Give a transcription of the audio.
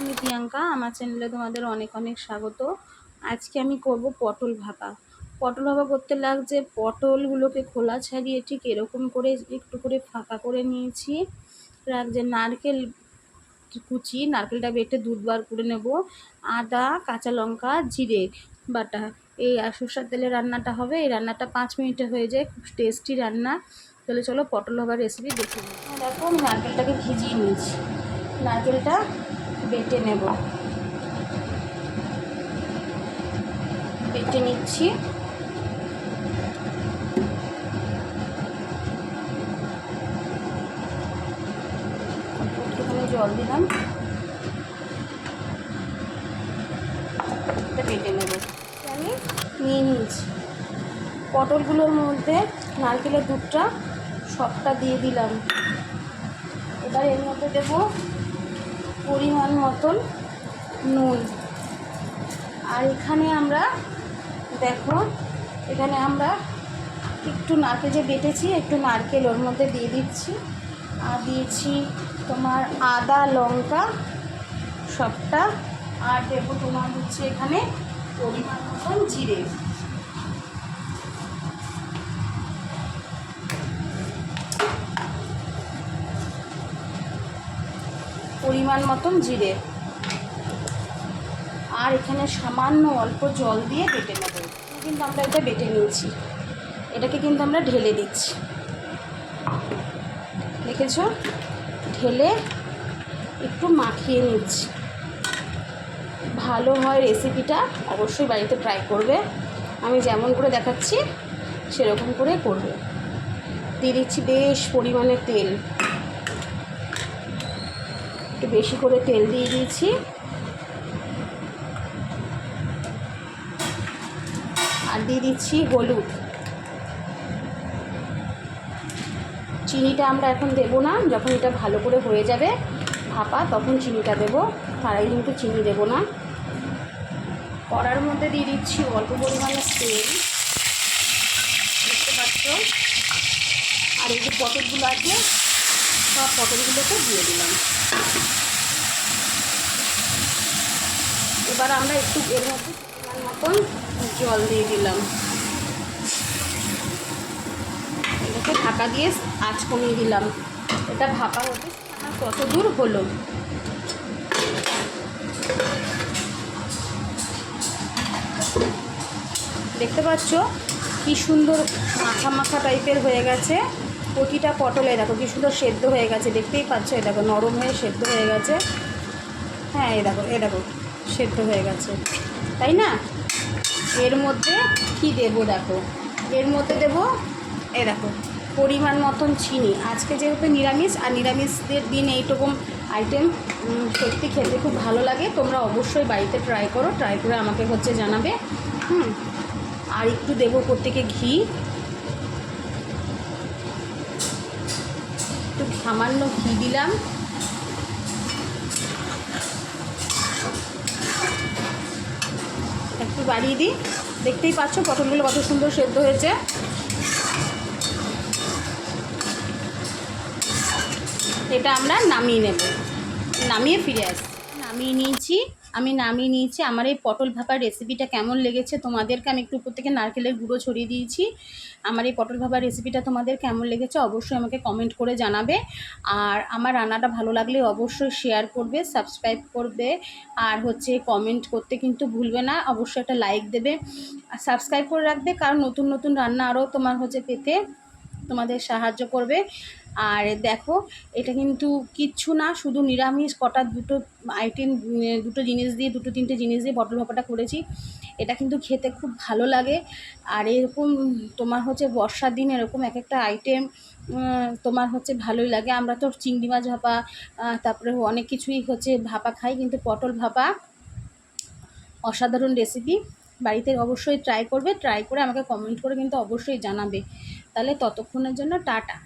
আমি প্রিয়াঙ্কা, আমার চ্যানেলে তোমাদের অনেক অনেক স্বাগত। আজকে আমি করব পটল ভাপা। পটল ভাপা করতে লাগছে, পটলগুলোকে খোলা ছাড়িয়ে ঠিক এরকম করে একটু করে ফাঁকা করে নিয়েছি। লাগছে নারকেল কুচি, নারকেলটা বেটে দুধ বার করে নেব। আদা, কাঁচা লঙ্কা, জিরে বাটা। এই আর সর্ষার তেলে রান্নাটা হবে। এই রান্নাটা পাঁচ মিনিটে হয়ে যায়, খুব টেস্টি রান্না। তাহলে চলো পটল ভাবার রেসিপি দেখে দেখো আমি নারকেলটাকে ভিজিয়ে নিয়েছি। নারকেলটা বেটে নেব। বেটে নিচ্ছি। একটুখানি জল দিলাম। বেটে নেব। আমি নিয়ে নিয়েছি। পটলগুলোর মধ্যে নারকেলের দুধটা সবটা দিয়ে দিলাম। এবার এর মধ্যে দেবো পরিমাণ মতন নুন। আর এখানে আমরা, দেখো, এখানে আমরা একটু নারকেল যে বেটেছি, একটু নারকেল ওর মধ্যে দিয়ে দিচ্ছি। আর দিয়েছি তোমার আদা, লঙ্কা, সবটা। আর দেবো তোমার হচ্ছে এখানে পরিমাণ মতন জিরে। পরিমাণ মতন জিরে। আর এখানে সামান্য অল্প জল দিয়ে বেটে নেব। কিন্তু আমরা এটা বেটে নিয়েছি। এটাকে কিন্তু আমরা ঢেলে দিচ্ছি। দেখেছ? ঢেলে একটু মাখিয়ে নিচ্ছি। ভালো হয় রেসিপিটা, অবশ্যই বাড়িতে ট্রাই করবে। আমি যেমন করে দেখাচ্ছি, সেরকম করে করবে। দিয়ে দিচ্ছি বেশ পরিমাণে তেল। একটু বেশি করে তেল দিয়ে দিয়েছি। আর দিয়ে দিচ্ছি হলুদ। চিনিটা আমরা এখন দেব না, যখন এটা ভালো করে হয়ে যাবে ভাপা, তখন চিনিটা দেবো। তার আগে কিন্তু চিনি দেবো না। কড়ার মধ্যে দিয়ে দিচ্ছি অল্প পরিমাণে তেল। দেখতে পাচ্ছ? আর এই যে পটলগুলো আছে সব পটলগুলোকে দিয়ে দিলাম। এবার আমরা একটু এর মধ্যে মতন জল দিয়ে দিলাম। এটাকে ঢাকা দিয়ে আঁচ কমিয়ে দিলাম। এটা ভাপা হতে কত দূর হলো? দেখতে পাচ্ছ কি সুন্দর মাখা মাখা টাইপের হয়ে গেছে। প্রতিটা পটলে, দেখো কি সুন্দর সেদ্ধ হয়ে গেছে, দেখতেই পাচ্ছ? এ দেখো, নরম হয়ে সেদ্ধ হয়ে গেছে। হ্যাঁ এ দেখো এ দেখো, সেদ্ধ হয়ে গেছে। তাই না? এর মধ্যে কি দেবো দেখো? এর মধ্যে দেব এ দেখো, পরিমাণ মতন চিনি। আজকে যেহেতু নিরামিষ, আর নিরামিষদের দিন এইরকম আইটেম সত্যি খেতে খুব ভালো লাগে। তোমরা অবশ্যই বাড়িতে ট্রাই করো ট্রাই করে আমাকে হচ্ছে জানাবে। হুম, আর একটু দেবো প্রত্যেকে ঘি। সামান্য ঘি দিলাম। একটু বাড়িয়ে দিই। দেখতেই পাচ্ছ পটলগুলো কত সুন্দর সেদ্ধ হয়েছে। এটা আমরা নামিয়ে নেব। নামিয়ে ফিরে আসি নামিয়ে নিয়েছি। আমি নামিয়ে নিয়েছি। আমার এই পটল ভাপার রেসিপিটা কেমন লেগেছে তোমাদেরকে আমি একটু উপর থেকে নারকেলের গুঁড়ো ছড়িয়ে দিয়েছি। আমার এই পটল ভাপার রেসিপিটা তোমাদের কেমন লেগেছে অবশ্যই আমাকে কমেন্ট করে জানাবে। আর আমার রান্নাটা ভালো লাগলে অবশ্যই শেয়ার করবে সাবস্ক্রাইব করবে। আর হচ্ছে কমেন্ট করতে কিন্তু ভুলবে না, অবশ্যই একটা লাইক দেবে। আর সাবস্ক্রাইব করে রাখবে, কারণ নতুন নতুন রান্না আরও তোমার হচ্ছে পেতে তোমাদের সাহায্য করবে। আর দেখো, এটা কিন্তু কিচ্ছু না, শুধু নিরামিষ, কটা দুটো আইটেম দুটো জিনিস দিয়ে, দুটো তিনটে জিনিস দিয়ে পটল ভাপাটা করেছি। এটা কিন্তু খেতে খুব ভালো লাগে। আর এরকম তোমার হচ্ছে বর্ষার দিন এরকম এক একটা আইটেম তোমার হচ্ছে ভালোই লাগে। আমরা তো চিংড়ি মাছ ভাপা তারপরে অনেক কিছুই হচ্ছে ভাপা খাই, কিন্তু পটল ভাপা অসাধারণ রেসিপি বাড়িতে অবশ্যই ট্রাই করবে ট্রাই করে আমাকে কমেন্ট করে কিন্তু অবশ্যই জানাবে। তাহলে ততক্ষণের জন্য টাটা।